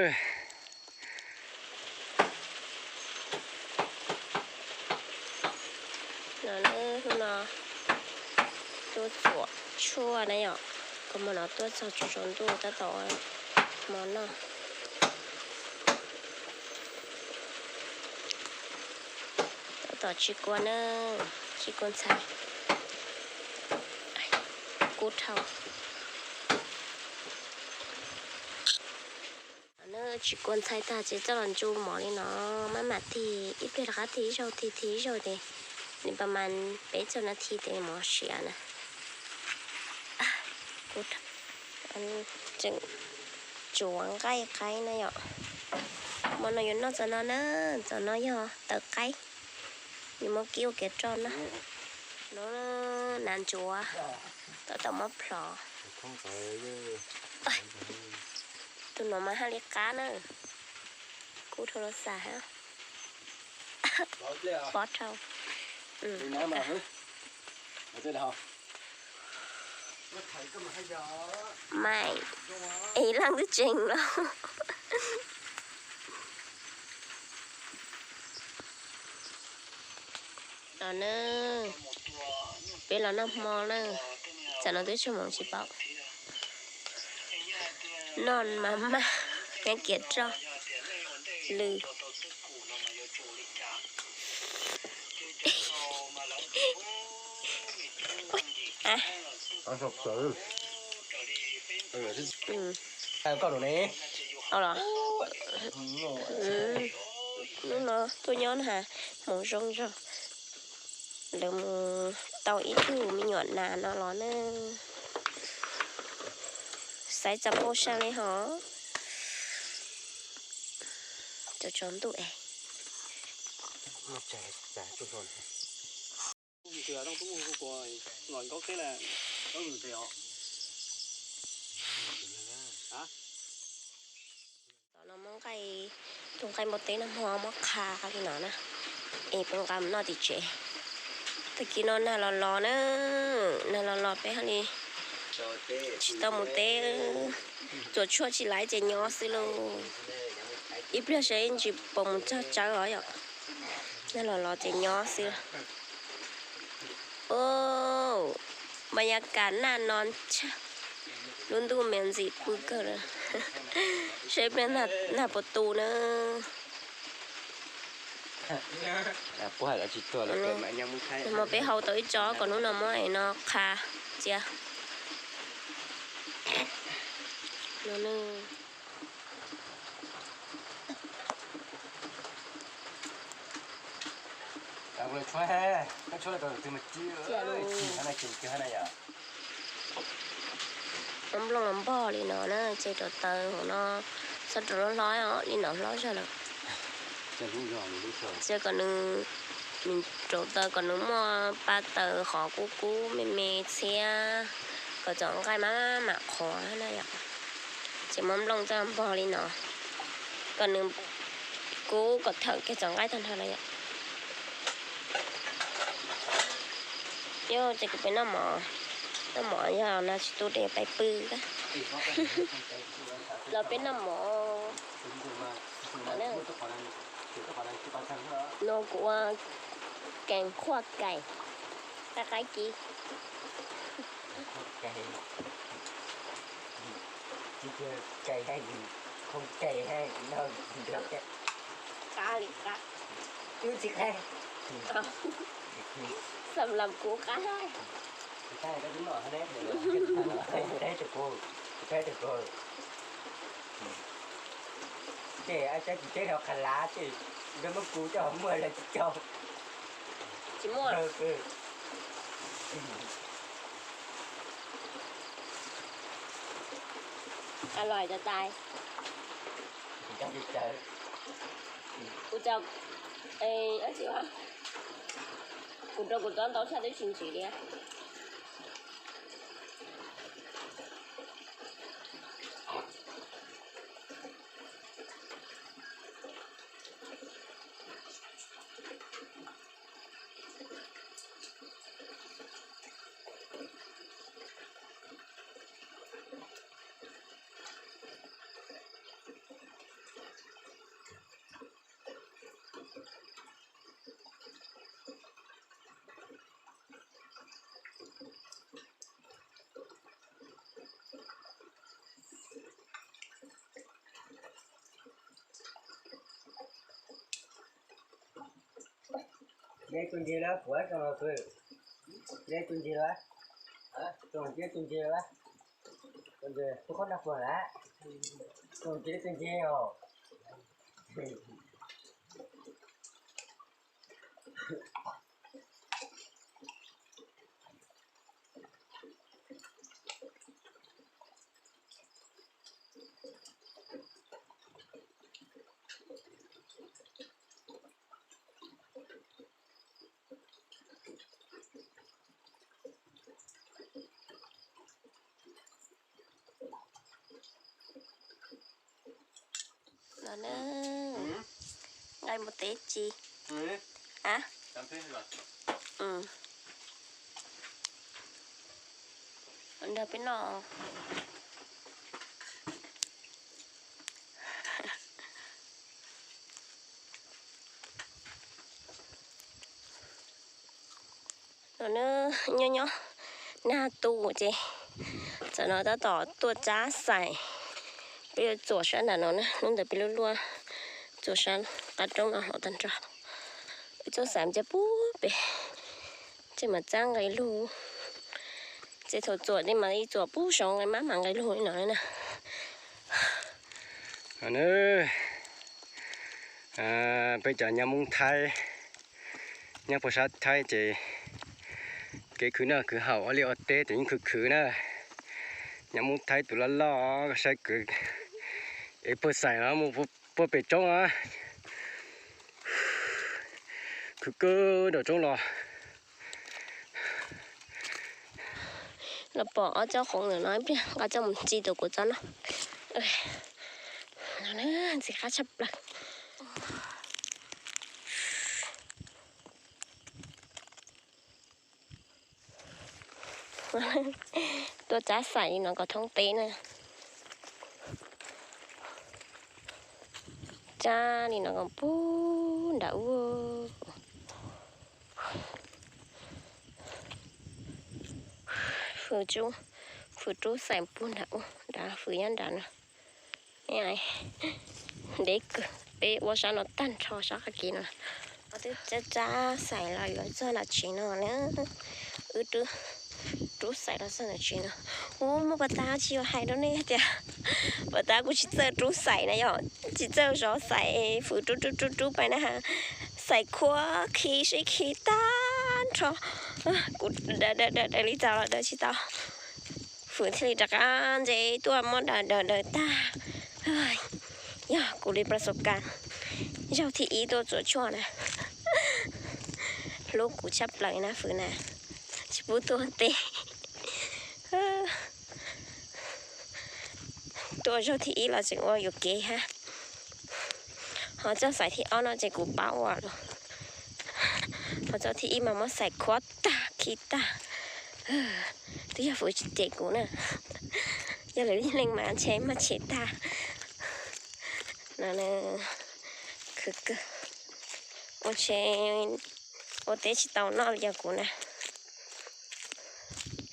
nó nó tôi chua chua này nhở còn mà nó tôi sao chua chua tôi món nào ta tỏ chỉ con nữa chỉ con sai cút hồng chỉ còn thay ta chỉ cho lần chu mỏ đi nó mà mặt thì ít biết là thì rồi thì thì rồi thì nên bà man bé cho nó thì thì mỏ xịa nè à anh chừng chuồng cái cái này nhở mà nó nó cho nó nó cho nó nhở tờ cái nhưng mà kêu kẹt cho nó nó nàn chùa tao tao mất lò không ตุนหอมาห้าเล็กกาเนอะกูโทรศัพท์ฮะบอสเท่าอืมมาเฮ้ยมาเจอาไม่ไอ้ร่างก็จริงแล้วเอาเนอะเป็นเราหน้ามอเนอะจะเราด้วยชั่วโมงชิบเปล่า non mama nghe kiệt cho lừ à ăn sọc tử ừ à có đồ này ờ là ừ nó nó tôi nhớ hả màu rong rồi đừng tao ít thứ mình nhọn là nó nó nữa สายจับโพชาเลยหรอ จะชนตัวเองจะจะจะชนเหรอไม่ใช่ต้องตุ้กูกลัวหลอนก็แค่แหละต้องหลุดไปอ่อน้องมังไก่ตรงไก่หมดเต็นหัวมักคาค่ะพี่นองนะ เอ็งเป็นกำนอดิเจตะกี้นอนน่าหลอนๆนะน่าหลอนๆไปฮะนี่ chỉ tao một té rồi chua chỉ lại chỉ nhỏ xí lô ít biết sẽ chỉ bồng cho cháu rồi ạ nên là lo chỉ nhỏ xí ô mà nhà cả nà non cha luôn tu miệng gì bự cơ rồi sẽ bên là ừ. là bột tu nữa à, bố hải là chỉ tua là cái mà nhau muốn khai mà bé hầu tới chó còn lúc nào mới nó kha chưa หน้เลย당근을좋아해해นก도등ข้างในอย่างน้ำลงน้ำบ่อลีเนอนะเจตัวเตอหัวเนาะสร้อนร้อยอ๋อลีเนอนร้อนใช่หรอจะรู้ยอม่รือไม่เช่อเจกนหนึ่งมีตัวเตอกอนหนึ่งมาปลาเตอขอกู้กู้เมเมยเชียก็จ้องใครมาหมาขอให้นอยากจะมั่งลงจำบอลีเนาะก่อนหนึ่งกูกดเถอะแกจังไรทันทันเลยอะโย่จะกูไปน้ำหมอน้ำหมอยาวนะชุดเดียไปปื้อเราเป็นน้ำหมอน้อนกว่าแกงขวดไก่ตะไคร้กี้ทีเจใจให้ดีคงใจให้นอนเดือดกาลิกะรู้ิึกไสำหรับกูก็ได้ได่ก็ดีหน่อยได้เลยได้แต่กูได่แต่กูเจ๊อาจจะเจ๊เราขลาสิเดี๋ยวม่อกูจะเอาเมื่อไรจะเจ้าจิมวดเอออร่อยจะตายถึงจะติใจกูจะเอ้ยอะไรวะกูจะกูจะต้องใช้ด้ชิ้นสีเดียวได้คนเดียวแล้วผัวจะมาคือได้คนเดียวแล้วตรงเจตคนเดียวแล้วคนเดียวทุกคนรักผัวแล้วตรงเจตุนเดอ๋อ nữa ngay ừ. một tí chi à ừ, ừ. đập cái nọ nó nó nhỏ nhỏ na tu chị cho nó đã tỏ tua chá xài ไป y giờ c น ỗ sáng là nó nè nó đã ป ị lúa ว ú a chỗ sáng cắt trong l ั họ tan trà chỗ sáng จะปุ๊บไปจะมาจ้างไงลูกจะถอดจวดได้มาอีจวดปุ๊บสองไงมาหมังไงลูกหน่อยนะอันนี้ไปจากยามุงไทยยามภาษาไทยเจเกคือเนาะคือเห่าอะไรอเตแต่ยิงคือคือนาะยามุงไทยตุละล้อก็ใช้คือเอเปิดใส่แล้วมึงเปิดเป็ดจ้องอ่ะคือก็เดี๋ยวจ้องรอเราบอกเจ้าของเหลือน้อยเพียงก็จะมันจีตัวกูจ้ะนะเออนั่นสิคะชับละตัวจ้าใส่น้องก็ท้องเต้นะจ้านี่น้องกำปูนดาวฟืจูฟืจูใส่ปูนดาวดาฟืยันดานะนี่ไงเด็กเป๊ะว่าฉันนตั้นชอชักกินนะเอตัวจ้าจ้าใส่ลอยลอยเจ้าละชิโน่เนี่ยอือตยวป晒了上ก去呢。我们把大鸡又害อ那ู把大过น这ย晒อจิตเจ้าจอใส่ฝูจุ๊จุ๊จุ๊จุ๊ไปนะคะใส่ขว้าขี้ใช้ขี้ตานชอกูเดเดเดเดลิจ้าลเดชิตาฝืนที่ิจักอันเจตัวมอดเดเดเดตาเฮ้ยยากูรีประสบการณ์เจ้าที่อีตัวจวดชั่วนะลูกกูชับไหลนะฝืนนะชิบุตัวเตะตัวเจ้าที่อีเราจึงว่าอยู่เกฮะขาจะใส่ที่อ้อนเจกูเป้าอ่ะเขาจะที่อีมามาใส่ควอตตาคิตาตัวอย่าฝูเจกูนะ อย่าเลยเล่งมาใช้มาเช็ดตา นั่นเองคือกูเช็ดโอเตชิตาวนออย่ากูนะ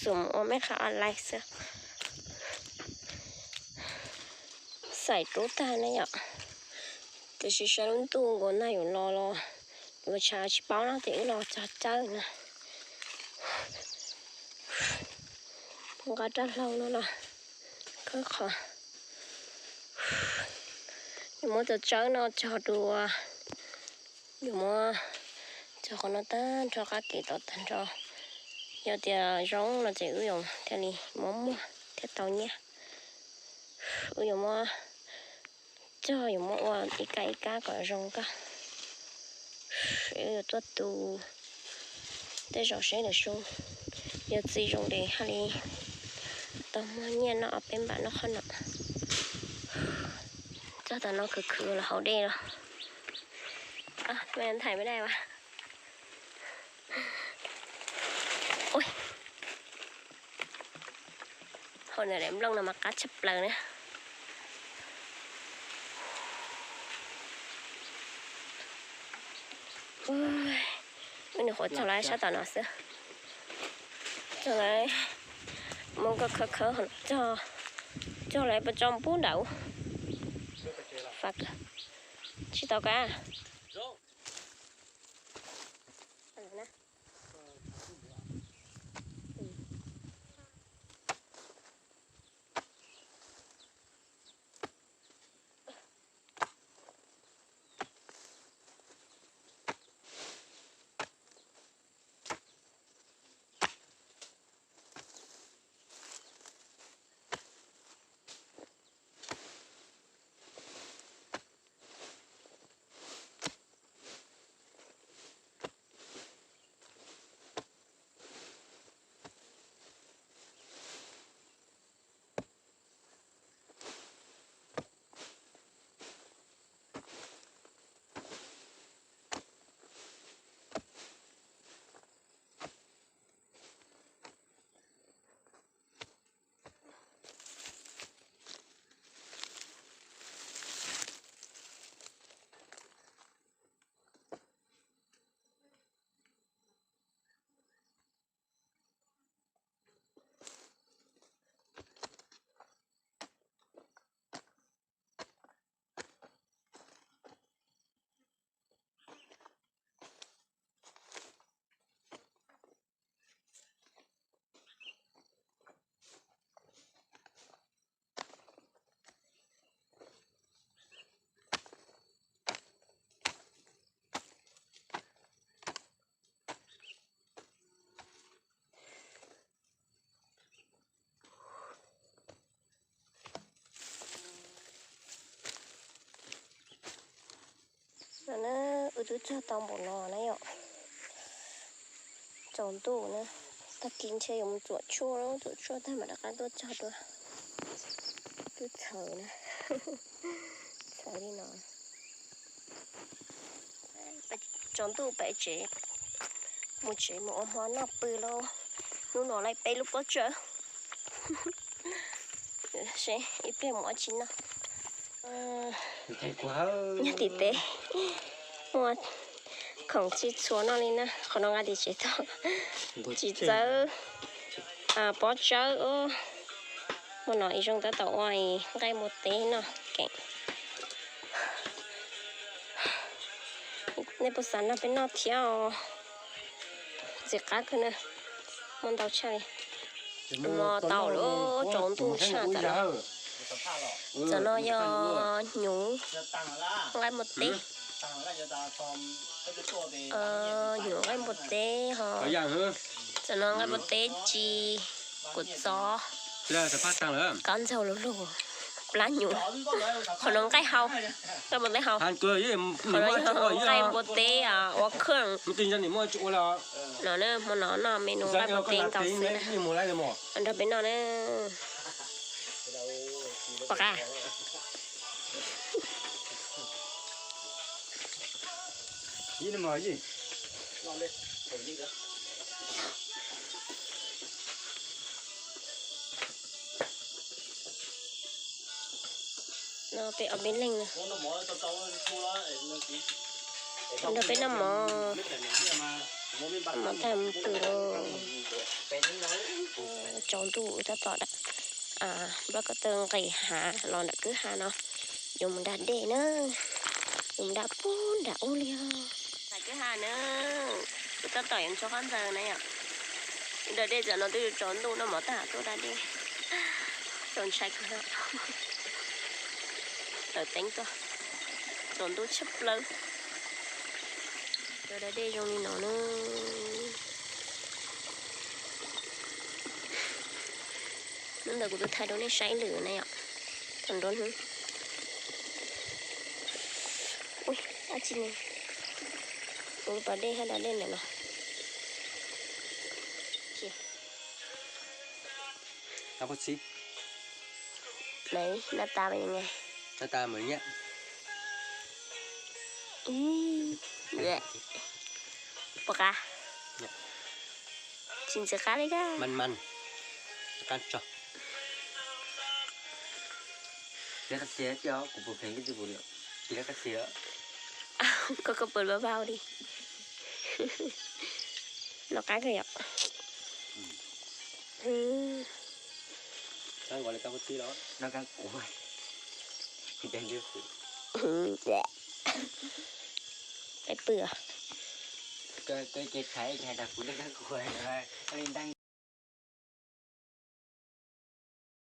สมโอไม่ขาอะไรเสียใส่รูตาเนี่ย thì chỉ sợ luôn tu còn này còn lo lo mà cha chỉ bảo nó thì lo cha cha nè không có trả lâu nữa là cứ khó nhưng mà tôi cháu nó cho đùa nhưng mà cho con nó ta cho các kỳ tốt thành cho giờ thì à, giống là chỉ ứng dụng theo này món mua theo tàu nha ứng dụng cho yung mo wa ika ika ko rong ka sẽ tuất tu để rồi sẽ được xuống giờ gì rong để hali tầm nhiên nó ở bên bạn nó không ạ cho tao nó cứ là hậu đê rồi à mày anh thầy mới đây mà ôi hồi này đẹp lông là mặc cá chập lần nữa mình được hỗ trợ lại sao tao nói sao cho lại mong cái khờ khờ hơn cho cho lại bên trong bún đậu phật chỉ tao cả nó ở chỗ cho tao bỏ nó này ạ chọn tu nữa ta kín chơi một chỗ chua đó chỗ chua ta mà đã ăn tôi cho tôi tôi chờ nè chờ đi nó chọn tu bảy chế một chế một ôm hoa nó bự lâu nó nó lại bay lúc đó chờ sẽ ít bé một chín nào นี่ติดเต้หมดของจีชัวนอลินะขนมอะไรจีโตจีเจ้าอ่าป๊อเจ้าโอ้มันหน่อยจงตาต่อไว้ใกล้หมดเต้เนาะเก่งในภาษาหน้าเป็นนอเที่ยวเสียกักนะมันเตาใช่ไหมมอเตาโลจงตูชาตา Ừ, cho nó do nhú ngay một tí ừ, ờ nhú ngay một tí hả cho nó ngay một tí ừ. chi của gió con sầu lúa lúa lá nhũ họ nóng cái hàu cái bột lấy hàu hàn cười với họ nói họ cái bột tế à hoặc khương mình tin rằng mua chỗ là nó nữa mà nó là mình nấu cái bột tế cà phê này anh đã biết nó nữa bạc à gì nó mời gì ngon lên thử nó phải ở bên lành rồi nó phải nằm mò mò thèm từ ờ, chọn tủ ra tỏ đấy à bà có từng cái hạ lon đã cứ hạ nó dùng đã để nữa dùng đã bốn đã ô liu là cứ hạ nữa tôi ta tỏi em cho con giờ này ạ đợi đây giờ nó tôi trốn đâu nó mở tả tôi đã đi trốn sạch nữa đợi tính tôi trốn tôi chấp lâu tôi đã đi trong nó nữa nên là của tôi thay đổi này cháy lửa này ạ thành đốn hơn ui à chị này ui bà đây hay là đây này nè kìa ta bác sĩ đấy nó ta bây giờ nghe nó ta mới nhé ừ dạ bọc à dạ. chính xác đấy cả man man 干着。เรียกเสียเจ้ากูเปิดเพลงกินจิบุญเรียกกระเสียอ้าวก็ก็เปิดเบาๆดิหลอกไม้ขยับอืมนั่งวันเลยตั้งวันทีแล้วนั่งกันกูไปยังเยอะสุดอืมแไอเปื่อก็ก็เก็บขายแค่ดักกูนั่งกันกูไปเลยอันน้ดัง